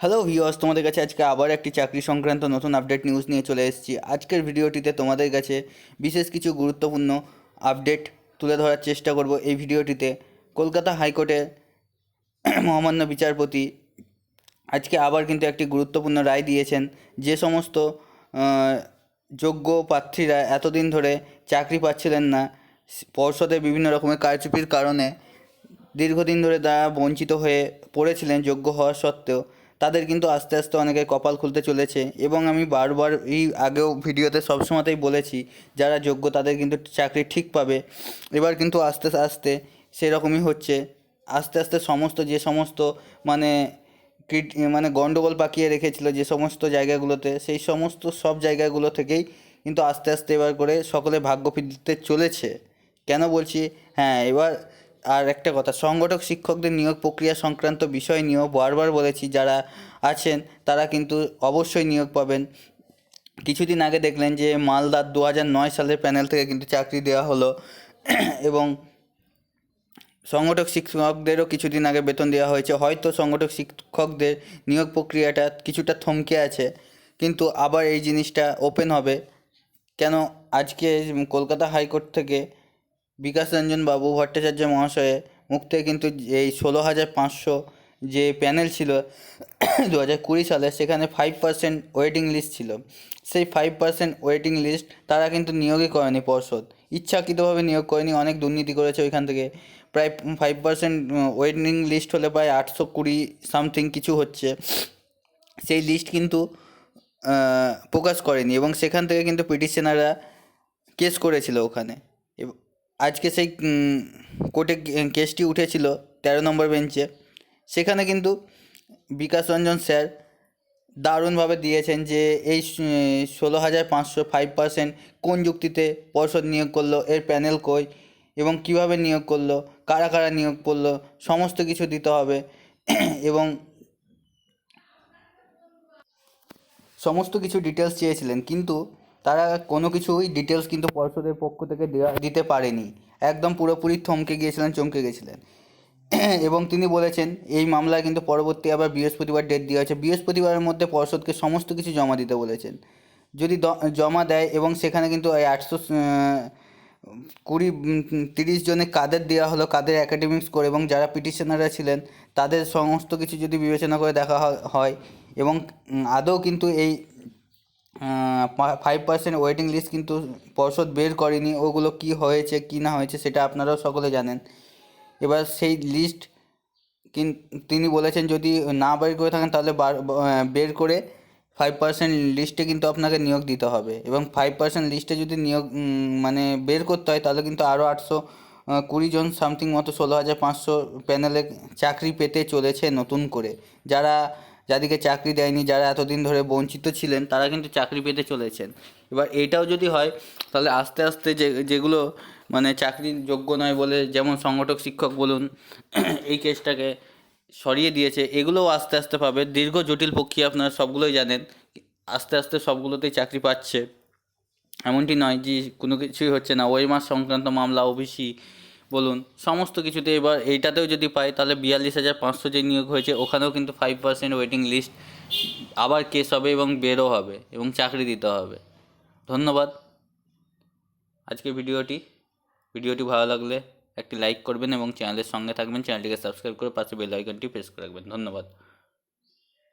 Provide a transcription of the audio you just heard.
Hello ভিওস তোমাদের কাছে আজকে আবার একটি চাকরি সংক্রান্ত নতুন আপডেট নিউজ নিয়ে চলে এসেছি। আজকের ভিডিওটিতে তোমাদের কাছে বিশেষ কিছু গুরুত্বপূর্ণ আপডেট তুলে ধরার চেষ্টা করব এই ভিডিওটিতে। কলকাতা হাইকোর্টে মহামান্য বিচারপতি আজকে আবার কিন্তু একটি গুরুত্বপূর্ণ রায় দিয়েছেন। যে সমস্ত যোগ্য প্রার্থীরা এতদিন ধরে চাকরি পাচ্ছিলেন না, পর্ষদে বিভিন্ন রকমের কারচুপির কারণে দীর্ঘদিন ধরে তারা বঞ্চিত হয়ে পড়েছিলেন যোগ্য হওয়া সত্ত্বেও। তাদের কিন্তু আস্তে আস্তে অনেকের কপাল খুলতে চলেছে এবং আমি বারবার এই আগেও ভিডিওতে সবসময়তেই বলেছি, যারা যোগ্য তাদের কিন্তু চাকরি ঠিক পাবে। এবার কিন্তু আস্তে আস্তে সেরকমই হচ্ছে। আস্তে আস্তে সমস্ত, যে সমস্ত মানে মানে গন্ডগোল পাকিয়ে রেখেছিল যে সমস্ত জায়গাগুলোতে, সেই সমস্ত সব জায়গাগুলো থেকেই কিন্তু আস্তে আস্তে এবার করে সকলে ভাগ্য ফিরতে চলেছে। কেন বলছি? হ্যাঁ এবার আর একটা কথা, সংগঠক শিক্ষকদের নিয়োগ প্রক্রিয়া সংক্রান্ত বিষয় নিয়েও বারবার বলেছি, যারা আছেন তারা কিন্তু অবশ্যই নিয়োগ পাবেন। কিছুদিন আগে দেখলেন যে মালদার দু নয় সালের প্যানেল থেকে কিন্তু চাকরি দেওয়া হলো এবং সংগঠক শিক্ষকদেরও কিছুদিন আগে বেতন দেওয়া হয়েছে। হয়তো সংগঠক শিক্ষকদের নিয়োগ প্রক্রিয়াটা কিছুটা থমকে আছে, কিন্তু আবার এই জিনিসটা ওপেন হবে। কেন আজকে কলকাতা হাইকোর্ট থেকে বিকাশ রঞ্জন বাবু, ভট্টাচার্য মহাশয়ের মুখ থেকে কিন্তু এই ষোলো হাজার পাঁচশো যে প্যানেল ছিল দু হাজার কুড়ি সালে, সেখানে ফাইভ পার্সেন্ট ওয়েটিং লিস্ট ছিল। সেই ফাইভ পার্সেন্ট ওয়েটিং লিস্ট তারা কিন্তু নিয়োগই করেনি পর্ষদ। ইচ্ছাকৃতভাবে নিয়োগ করেনি, অনেক দুর্নীতি করেছে ওইখান থেকে। প্রায় ফাইভ পার্সেন্ট ওয়েটিং লিস্ট হলে প্রায় আটশো কুড়ি সামথিং কিছু হচ্ছে। সেই লিস্ট কিন্তু প্রকাশ করেনি এবং সেখান থেকে কিন্তু পিটিশনাররা কেস করেছিল ওখানে। আজকে সেই কোর্টে কেসটি উঠেছিল তেরো নম্বর বেঞ্চে। সেখানে কিন্তু বিকাশ রঞ্জন স্যার দারুণভাবে দিয়েছেন যে এই ষোলো হাজার পাঁচশো ফাইভ পার্সেন্ট কোন যুক্তিতে পর্ষদ নিয়োগ করল, এর প্যানেল কই এবং কীভাবে নিয়োগ করল, কারা কারা নিয়োগ করল, সমস্ত কিছু দিতে হবে। এবং সমস্ত কিছু ডিটেলস চেয়েছিলেন। কিন্তু তারা কোনো কিছুই ডিটেলস কিন্তু পর্ষদের পক্ষ থেকে দেওয়া দিতে পারেনি। একদম পুরোপুরি থমকে গিয়েছিলেন, চমকে গেছিলেন এবং তিনি বলেছেন, এই মামলায় কিন্তু পরবর্তী আবার বৃহস্পতিবার ডেট দেওয়া হয়েছে বৃহস্পতিবারের মধ্যে পর্ষদকে সমস্ত কিছু জমা দিতে বলেছেন। যদি জমা দেয় এবং সেখানে কিন্তু এই আটশো কুড়ি তিরিশ জনে কাদের দেওয়া হলো, কাদের অ্যাকাডেমিক্স করে এবং যারা পিটিশনাররা ছিলেন, তাদের সমস্ত কিছু যদি বিবেচনা করে দেখা হয় এবং আদৌ কিন্তু এই ফাইভ পার্সেন্ট ওয়েটিং লিস্ট কিন্তু পর্ষদ বের করেনি। ওগুলো কি হয়েছে, কি না হয়েছে সেটা আপনারাও সকলে জানেন। এবার সেই লিস্ট তিনি বলেছেন যদি না বের করে থাকেন তাহলে বার- করে ফাইভ পার্সেন্ট লিস্টে কিন্তু আপনাকে নিয়োগ দিতে হবে। এবং ফাইভ পার্সেন্ট লিস্টে যদি নিয়োগ মানে বের করতে হয় তাহলে কিন্তু আরও আটশো কুড়ি জন সামথিং মতো ষোলো হাজার পাঁচশো প্যানেলে চাকরি পেতে চলেছে নতুন করে। যারা যাদেরকে চাকরি দেয়নি, যারা এতদিন ধরে বঞ্চিত ছিলেন, তারা কিন্তু চাকরি পেতে চলেছেন। এবার এটাও যদি হয়, তাহলে আস্তে আস্তে যে, যেগুলো মানে চাকরির যোগ্য নয় বলে যেমন সংগঠক শিক্ষক বলুন, এই কেসটাকে সরিয়ে দিয়েছে, এগুলোও আস্তে আস্তে পাবে। দীর্ঘ জটিল প্রক্রিয়া আপনারা সবগুলোই জানেন, আস্তে আস্তে সবগুলোতেই চাকরি পাচ্ছে। এমনটি নয় যে কোনো কিছুই হচ্ছে না। ওই মাস সংক্রান্ত মামলা, ওবিসি বলুন, সমস্ত কিছুতে এবার এইটাতেও যদি পাই, তাহলে বিয়াল্লিশ হাজার পাঁচশো যে নিয়োগ হয়েছে, ওখানেও কিন্তু ফাইভ পার্সেন্ট ওয়েটিং লিস্ট আবার কেস হবে এবং বেরও হবে, এবং চাকরি দিতে হবে। ধন্যবাদ। আজকে ভিডিওটি ভিডিওটি ভালো লাগলে একটি লাইক করবেন এবং চ্যানেলের সঙ্গে থাকবেন, চ্যানেলটিকে সাবস্ক্রাইব করে পাশে বেল আইকনটি প্রেস করে রাখবেন। ধন্যবাদ।